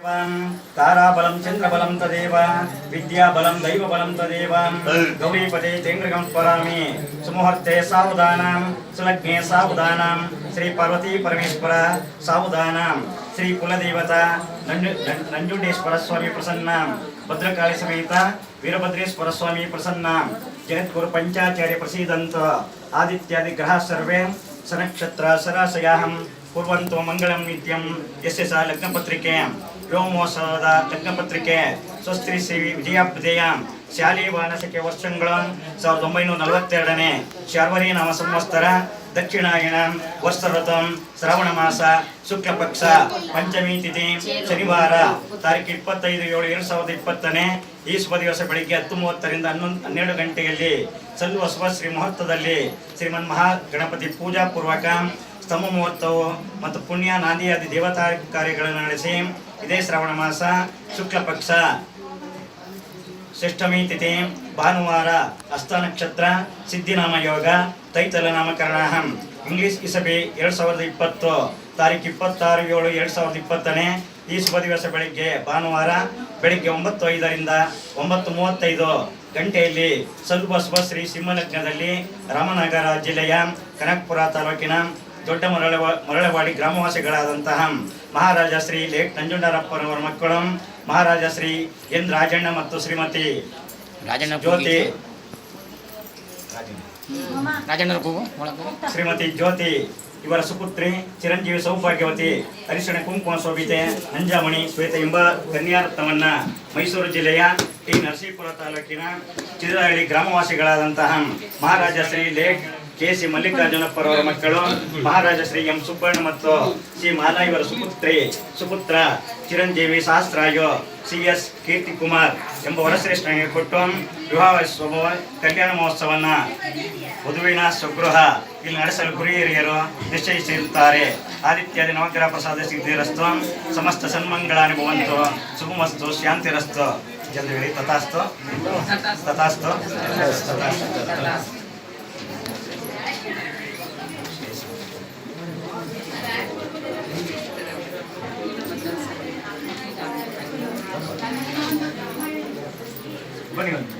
ताराबलं, चन्द्रबलं तदेव विद्याबलं, दैवबलं तदेव गौरीपदे तेन्द्रकं स्मरामि सुमुहूर्ते सावधानां सुलग्ने सावधानां श्रीपार्वतीपरमेश्वर सावधानां श्रीकुलदेवता नण्डु नञ्जुण्डेश्वरस्वामी प्रसन्नां भद्रकालीसमेत वीरभद्रेश्वरस्वामी प्रसन्नां जगद्गुरुपञ्चाचार्य प्रसीदन्त आदित्यादिग्रहाः सर्वे। सनक्षत्र सराशयाहं कुर्वन्तो मङ्गलं नित्यं यस्य सा लग्नपत्रिके ವ್ಯೋಮೋತ್ಸವದ ಲಗ್ನಪತ್ರಿಕೆ ಸ್ವಸ್ತ್ರೀ ಶ್ರೀ ವಿಜಯಾಬ್ದೆಯ ಶಾಲಿ ವಾನಸಿಕೆ ವರ್ಷಗಳ ಸಾವಿರದ ಒಂಬೈನೂರ ನಲವತ್ತೆರಡನೇ ಶಾರ್ವರಿ ನಾಮ ಸಂವತ್ಸರ ದಕ್ಷಿಣಾಯಣ ವರ್ಷರಥಂ ಶ್ರಾವಣ ಮಾಸ ಶುಕ್ಲ ಪಕ್ಷ ಪಂಚಮಿ ತಿಥಿ ಶನಿವಾರ ತಾರೀಕು ಇಪ್ಪತ್ತೈದು ಏಳು ಎರಡು ಸಾವಿರದ ಇಪ್ಪತ್ತನೇ ಈ ಶುಭ ದಿವಸ ಬೆಳಿಗ್ಗೆ ಹತ್ತು ಮೂವತ್ತರಿಂದ ಹನ್ನೊಂದು ಹನ್ನೆರಡು ಗಂಟೆಯಲ್ಲಿ ಸಲ್ಲುವ ಶುಭ ಶ್ರೀ ಮುಹೂರ್ತದಲ್ಲಿ ಶ್ರೀಮನ್ ಮಹಾ ಗಣಪತಿ ಪೂಜಾ ಪೂರ್ವಕ ಸ್ತಂಭ ಮುಹೂರ್ತವು ಮತ್ತು ಪುಣ್ಯ ನಾಂದಿಯಾದಿ ದೇವತಾ ಕಾರ್ಯಗಳನ್ನು ನಡೆಸಿ ಇದೇ ಶ್ರಾವಣ ಮಾಸ ಶುಕ್ಲ ಪಕ್ಷ ಷಷ್ಠಮಿ ತಿಥಿ, ಭಾನುವಾರ, ಅಸ್ತ ನಕ್ಷತ್ರ, ಸಿದ್ಧಿನಾಮ ಯೋಗ, ತೈತಲ ನಾಮಕರಣಾಹಂ ಇಂಗ್ಲಿಷ್ ಇಸಬಿ ಎರಡು ಸಾವಿರದ ಇಪ್ಪತ್ತು ತಾರೀಕು ಇಪ್ಪತ್ತಾರು ಏಳು ಎರಡು ಸಾವಿರದ ಇಪ್ಪತ್ತನೇ, ಈ ಶುಭ ದಿವಸ ಬೆಳಿಗ್ಗೆ ಭಾನುವಾರ, ಬೆಳಿಗ್ಗೆ ಒಂಬತ್ತು ಐದರಿಂದ ಒಂಬತ್ತು ಮೂವತ್ತೈದು ಗಂಟೆಯಲ್ಲಿ ಶುಭ ಶ್ರೀ ಸಿಂಹಲಗ್ನದಲ್ಲಿ ರಾಮನಗರ ಜಿಲ್ಲೆಯ ಕನಕಪುರ ತಾಲೂಕಿನ ದೊಡ್ಡ ಮರಳ ಮರಳವಾಡಿ ಗ್ರಾಮವಾಸಿಗಳಾದಂತಹ ಮಹಾರಾಜ ಶ್ರೀ ಲೇಟ್ ನಂಜುಂಡರಪ್ಪನವರ ಮಕ್ಕಳು ಮಹಾರಾಜ ಶ್ರೀ ಎನ್ ರಾಜಣ್ಣ ಮತ್ತು ಶ್ರೀಮತಿ ರಾಜಣ್ಣ ಜ್ಯೋತಿ ಶ್ರೀಮತಿ ಜ್ಯೋತಿ ಇವರ ಸುಪುತ್ರಿ ಚಿರಂಜೀವಿ ಸೌಭಾಗ್ಯವತಿ ಅರಿಶಿಣ ಕುಂಕುಮ ಶೋಭಿತೆ ನಂಜಾಮಣಿ ಶ್ವೇತ ಎಂಬ ಕನ್ಯಾರತ್ನವನ್ನ ಮೈಸೂರು ಜಿಲ್ಲೆಯ ಟಿ ನರಸೀಪುರ ತಾಲೂಕಿನ ಚಿದ್ರಹಳ್ಳಿ ಗ್ರಾಮವಾಸಿಗಳಾದಂತಹ ಮಹಾರಾಜ ಶ್ರೀ ಲೇಟ್ ಕೆ ಸಿ ಮಲ್ಲಿಕಾರ್ಜುನಪ್ಪರವರ ಮಕ್ಕಳು, ಮಹಾರಾಜ ಶ್ರೀ ಎಂ ಸುಬ್ಬಣ್ಣ ಮತ್ತು ಶ್ರೀ ಮಾಲಾ ಇವರ ಸುಪುತ್ರಿ, ಸುಪುತ್ರ ಚಿರಂಜೀವಿ ಸಹಸ್ರಾಯು, ಸಿ ಎಸ್ ಕೀರ್ತಿ ಕುಮಾರ್ ಎಂಬ ವರಶ್ರೇಷ್ಠನಿಗೆ ಕೊಟ್ಟು ವಿವಾಹ ಕಲ್ಯಾಣ ಮಹೋತ್ಸವನ್ನ ವಧುವಿನ ಸ್ವಗೃಹ ಇಲ್ಲಿ ನಡೆಸಲು ಗುರು ಹಿರಿಯರು ನಿಶ್ಚಯಿಸಿರುತ್ತಾರೆ. ಆದಿತ್ಯಾದಿ ನವಗ್ರಹ ಪ್ರಸಾದ ಸಿದ್ಧಿರಸ್ತು ಸಮಸ್ತ ಸನ್ಮಂಗಳಾನಿ ಭವಂತು ಶುಭಮಸ್ತು ಶಾಂತಿರಸ್ತು जनवरी तथास्त तथास्त तथास्त बनी